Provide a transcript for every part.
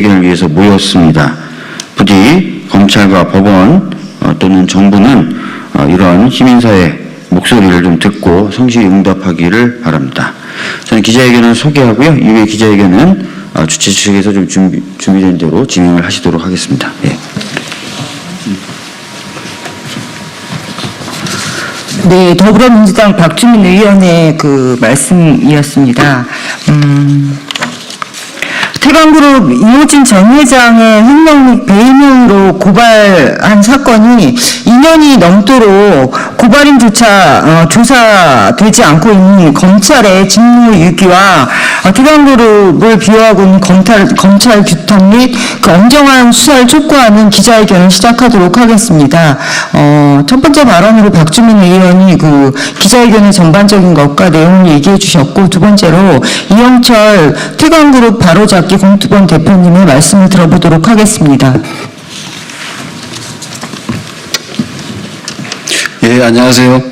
해결을 위해서 모였습니다. 부디 검찰과 법원 어, 또는 정부는 어, 이런 시민사회 목소리를 좀 듣고 성실히 응답하기를 바랍니다. 저는 기자회견을 소개하고요. 이후에 기자회견은 어, 주최 측에서 좀 준비, 준비된 대로 진행을 하시도록 하겠습니다. 예. 네, 더불어민주당 박주민 의원의 그 말씀이었습니다. 음, 태광그룹 이호진 전 회장의 횡령 및 배임으로 고발한 사건이 2년이 넘도록 고발인조차 어, 조사되지 않고 있는 검찰의 직무유기와 어, 태광그룹을 비호하고 있는 검찰, 검찰 규탄 및 그 엄정한 수사를 촉구하는 기자회견을 시작하도록 하겠습니다. 어, 첫 번째 발언으로 박주민 의원이 그 기자회견의 전반적인 것과 내용을 얘기해 주셨고 두 번째로 이영철 태광그룹 바로잡기 공투본 대표님의 말씀을 들어보도록 하겠습니다. 예, 안녕하세요.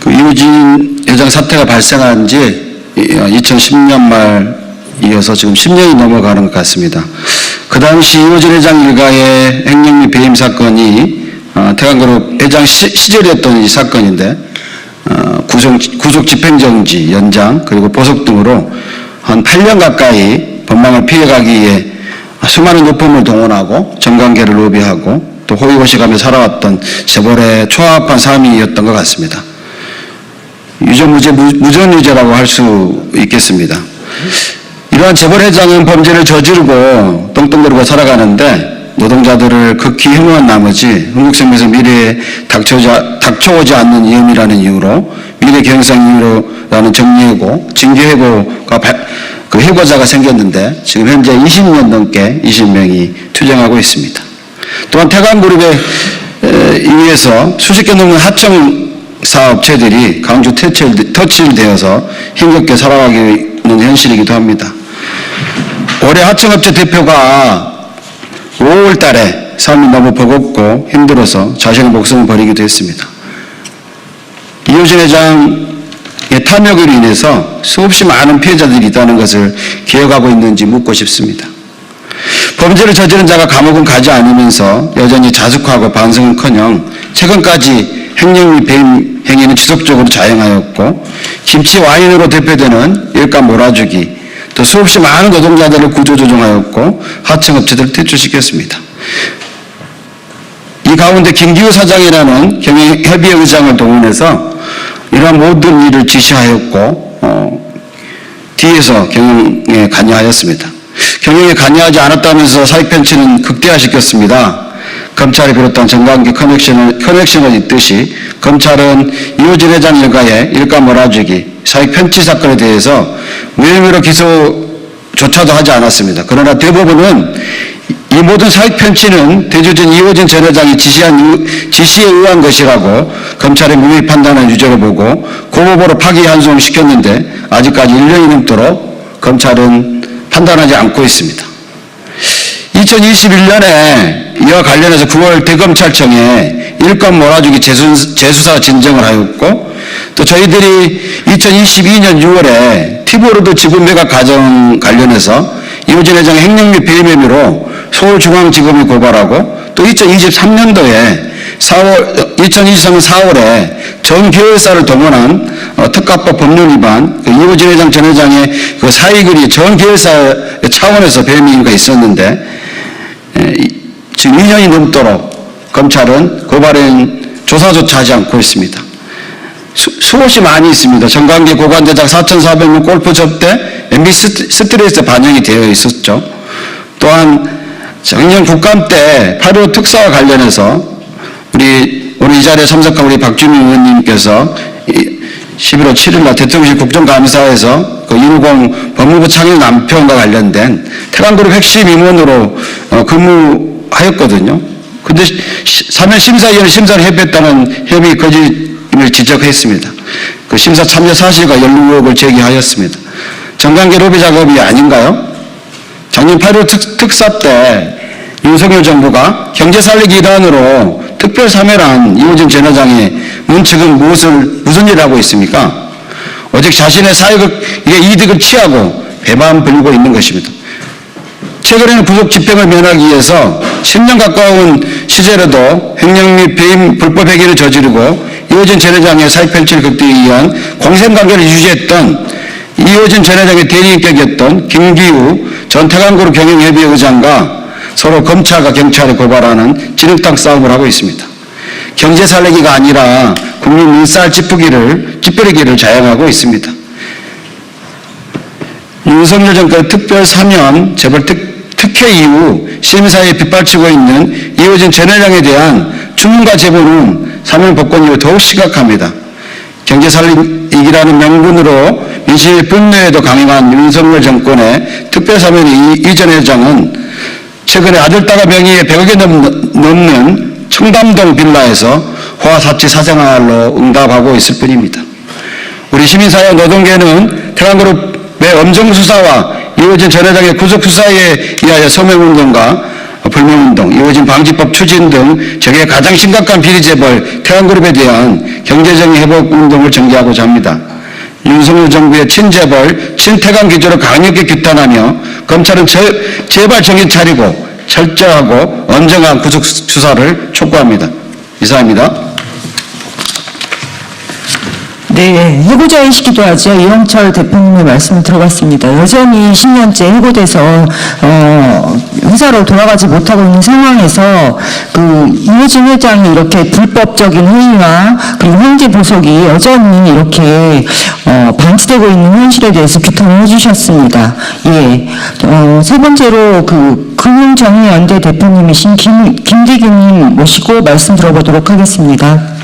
그 이우진 회장 사태가 발생한 지 2010년 말 이어서 지금 10년이 넘어가는 것 같습니다. 그 당시 이우진 회장 일가의 횡령 및 배임 사건이 어, 태광그룹 회장 시, 시절이었던 이 사건인데 어, 구속, 구속 집행정지 연장 그리고 보석 등으로 한 8년 가까이 법망을 피해가기 위해 수많은 요품을 동원하고 정관계를 로비하고 또 호의호식하며 살아왔던 재벌의 초합한 삶이었던 것 같습니다. 유전무죄, 무- 무전유죄라고 할 수 있겠습니다. 이러한 재벌 회장은 범죄를 저지르고 똥똥거리고 살아가는데 노동자들을 극히 혐오한 나머지 흥국생명에서 미래에 닥쳐오지, 않는 위험이라는 이유로 미래 경영상 이유로라는 정리해고 징계해고가 발- 그 해고자가 생겼는데 지금 현재 20년 넘게 20명이 투쟁하고 있습니다. 또한 태광그룹에 에, 의해서 수십 개 넘는 하청 사업체들이 강주 터치되어서 힘겹게 살아가기는 현실이기도 합니다. 올해 하청업체 대표가 5월 달에 삶이 너무 버겁고 힘들어서 자신의 목숨을 버리기도 했습니다. 이효진 회장의 탐욕으로 인해서 수없이 많은 피해자들이 있다는 것을 기억하고 있는지 묻고 싶습니다. 범죄를 저지른 자가 감옥은 가지 않으면서 여전히 자숙하고 반성은커녕 최근까지 및 배임 행위는 지속적으로 자행하였고 김치 와인으로 대표되는 일감 몰아주기 또 수없이 많은 노동자들을 구조조정하였고 하청업체들을 퇴출시켰습니다. 이 가운데 김기우 사장이라는 경영협의회 의장을 동원해서 이러한 모든 일을 지시하였고 어, 뒤에서 경영에 관여하였습니다. 경영에 관여하지 않았다면서 사익 편취는 극대화시켰습니다. 검찰이 비롯한 정관계 커넥션을, 커넥션을 잇듯이 검찰은 이호진 회장 일가의 일가 몰아주기, 사익 편취 사건에 대해서 무혐의로 기소조차도 하지 않았습니다. 그러나 대법원은 이 모든 사익 편취는 대주진 이호진 전 회장이 지시한, 의- 지시에 의한 것이라고 검찰의 무혐의 판단을 유죄로 보고 고법으로 파기환송을 시켰는데 아직까지 1년이 넘도록 검찰은 판단하지 않고 있습니다. 2021년에 이와 관련해서 9월 대검찰청에 일감 몰아주기 재수, 재수사 진정을 하였고 또 저희들이 2022년 6월에 티보로드 지분 매각 과정 관련해서 이호진 회장의 횡령 및 배임 혐의로 서울중앙지검이 고발하고 또 2023년도에 4월, 2023년 4월에 전 교회사를 동원한 어, 특가법 법률 위반, 그 이호진 회장 전 회장의 그 사익을 전 교회사 차원에서 배임 행위가 있었는데 에, 이- 지금 2년이 넘도록 검찰은 고발인 조사조차 하지 않고 있습니다. 수, 수없이 많이 있습니다. 정관계 고관대장 4,400명 골프 접대, MB 스트- 스트레스 반영이 되어 있었죠. 또한 작년 국감 때 8.15 특사와 관련해서 우리 오늘 이 자리에 참석한 우리 박주민 의원님께서 이 11월 7일 날 대통령실 국정감사에서 그150 법무부 창립 남편과 관련된 태광그룹 핵심 임원으로 어, 근무하였거든요. 근데 시- 사면 심사위원 심사를 협의했다는 협의 거짓임을 지적했습니다. 그 심사 참여 사실과 연루 의혹을 제기하였습니다. 정관계 로비 작업이 아닌가요? 작년 8월 특, 특사 때 윤석열 정부가 경제 살리기 일환으로 특별 사면한 이호진 전 회장의 문측은 무엇을 무슨 일을 하고 있습니까? 오직 자신의 사익을 이득을 취하고 배만 불리고 있는 것입니다. 최근에는 부속 집행을 면하기 위해서 10년 가까운 시절에도 횡령 및 배임 불법 행위를 저지르고 이호진 전 회장의 사익 편취를 극대화하기 위한 공생관계를 유지했던 이호진 전 회장의 대리인격이었던 김기우 전 태강그룹 경영협의회 의장과 서로 검찰과 경찰에 고발하는 진흙탕 싸움을 하고 있습니다. 경제 살리기가 아니라 국민 민살 찌푸기를 찌푸리기를 자행하고 있습니다. 윤석열 정권 특별 사면 재벌 특, 특혜 이후 시민사회에 빗발치고 있는 이호진 전 회장에 대한 주문과 제보는 사면 복권 이후 더욱 심각합니다. 경제 살리기라는 명분으로 민심의 분노에도 강행한 윤석열 정권의 특별 사면 이전 회장은 최근에 아들딸과 명의의 100억이 넘- 넘는 청담동 빌라에서 화사치 사생활로 응답하고 있을 뿐입니다. 우리 시민사회 노동계는 태강그룹의 엄정 수사와 이호진 전 회장의 구속 수사에 의하여 서명운동과 불명운동, 이호진 방지법 추진 등 적의 가장 심각한 비리재벌 태강그룹에 대한 경제적인 회복운동을 전개하고자 합니다. 윤석열 정부의 친재벌, 친태강 기조를 강력히 규탄하며 검찰은 제, 제발 정신 차리고 철저하고 엄정한 구속 수사를 촉구합니다. 이상입니다. 네, 해고자이시기도 하죠. 이영철 대표님의 말씀 들어봤습니다. 여전히 10년째 해고돼서 어, 회사로 돌아가지 못하고 있는 상황에서 그 이호진 회장이 이렇게 불법적인 회의와 그리고 현재 보석이 여전히 이렇게 어, 방치되고 있는 현실에 대해서 규탄을 해주셨습니다. 예, 어, 세 번째로 그 금융정의연대 대표님이신 김, 김대균님 모시고 말씀 들어보도록 하겠습니다.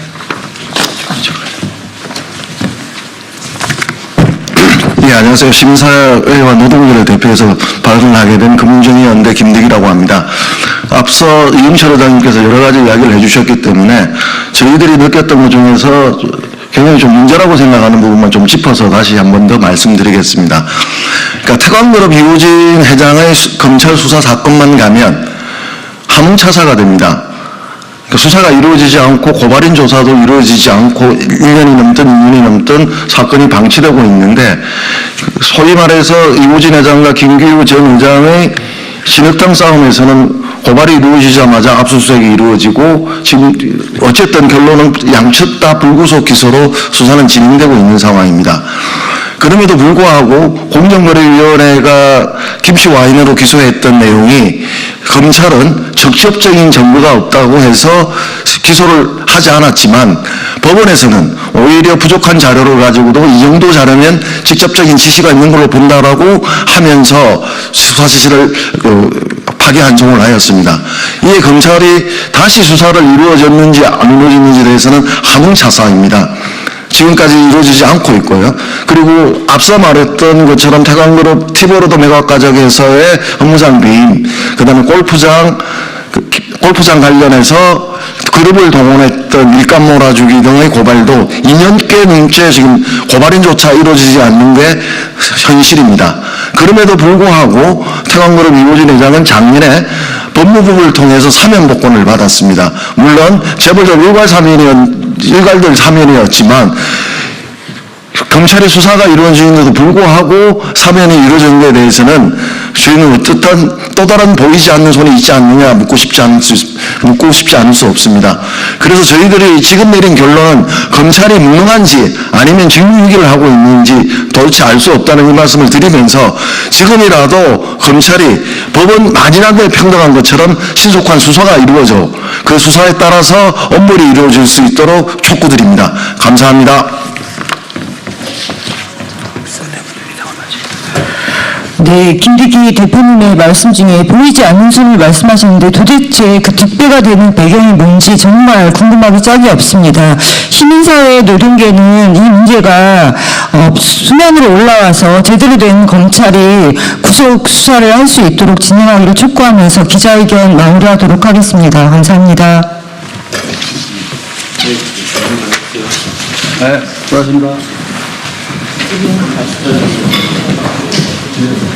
예, 안녕하세요. 심사회와 노동계를 대표해서 발언하게 된 금융정의연대 김득이라고 합니다. 앞서 이영철 회장님께서 여러 가지 이야기를 해주셨기 때문에 저희들이 느꼈던 것 중에서 굉장히 좀 문제라고 생각하는 부분만 좀 짚어서 다시 한 번 더 말씀드리겠습니다. 그러니까 태광그룹 이호진 회장의 수- 검찰 수사 사건만 가면 함흥차사가 됩니다. 그 수사가 이루어지지 않고 고발인 조사도 이루어지지 않고 1년이 넘든 2년이 넘든 사건이 방치되고 있는데 그 소위 말해서 이호진 회장과 김기우 전 의장의 신흙탕 싸움에서는 고발이 이루어지자마자 압수수색이 이루어지고 지금 어쨌든 결론은 양측 다 불구속 기소로 수사는 진행되고 있는 상황입니다. 그럼에도 불구하고 공정거래위원회가 김씨 와인으로 기소했던 내용이 검찰은 직접적인 증거가 없다고 해서 기소를 하지 않았지만 법원에서는 오히려 부족한 자료를 가지고도 이 정도 자료면 직접적인 지시가 있는 걸로 본다라고 하면서 수사 지시를 그, 파기환송을 하였습니다. 이에 검찰이 다시 수사를 이루어졌는지 안 이루어졌는지에 대해서는 하문차사입니다. 지금까지 이루어지지 않고 있고요. 그리고 앞서 말했던 것처럼 태광그룹 티보로드 매각가적에서의 업무상 배임, 그 다음에 골프장, 골프장 관련해서 그룹을 동원했던 일감 몰아주기 등의 고발도 2년께 넘게 지금 고발인조차 이루어지지 않는 게 현실입니다. 그럼에도 불구하고 태광그룹 이호진 회장은 작년에 법무부를 통해서 사면복권을 받았습니다. 물론 재벌적 일괄 사면이었, 일괄될 사면이었지만 경찰의 수사가 이루어지는데도 불구하고 사면이 이루어진 데 대해서는 저희는 어떻든 또 다른 보이지 않는 손이 있지 않느냐 묻고 싶지 않을 수, 묻고 싶지 않을 수 없습니다. 그래서 저희들이 지금 내린 결론은 검찰이 무능한지 아니면 직무유기를 하고 있는지 도대체 알 수 없다는 이 말씀을 드리면서 지금이라도 검찰이 법은 만인하게 평등한 것처럼 신속한 수사가 이루어져 그 수사에 따라서 업무를 이루어질 수 있도록 촉구드립니다. 감사합니다. 네, 김대기 대표님의 말씀 중에 보이지 않는 손을 말씀하셨는데 도대체 그 득배가 되는 배경이 뭔지 정말 궁금하기 짝이 없습니다. 시민사회 노동계는 이 문제가 어, 수면으로 올라와서 제대로 된 검찰이 구속 수사를 할 수 있도록 진행하기를 촉구하면서 기자회견 마무리하도록 하겠습니다. 감사합니다. 네, 수고하셨습니다. Cheers.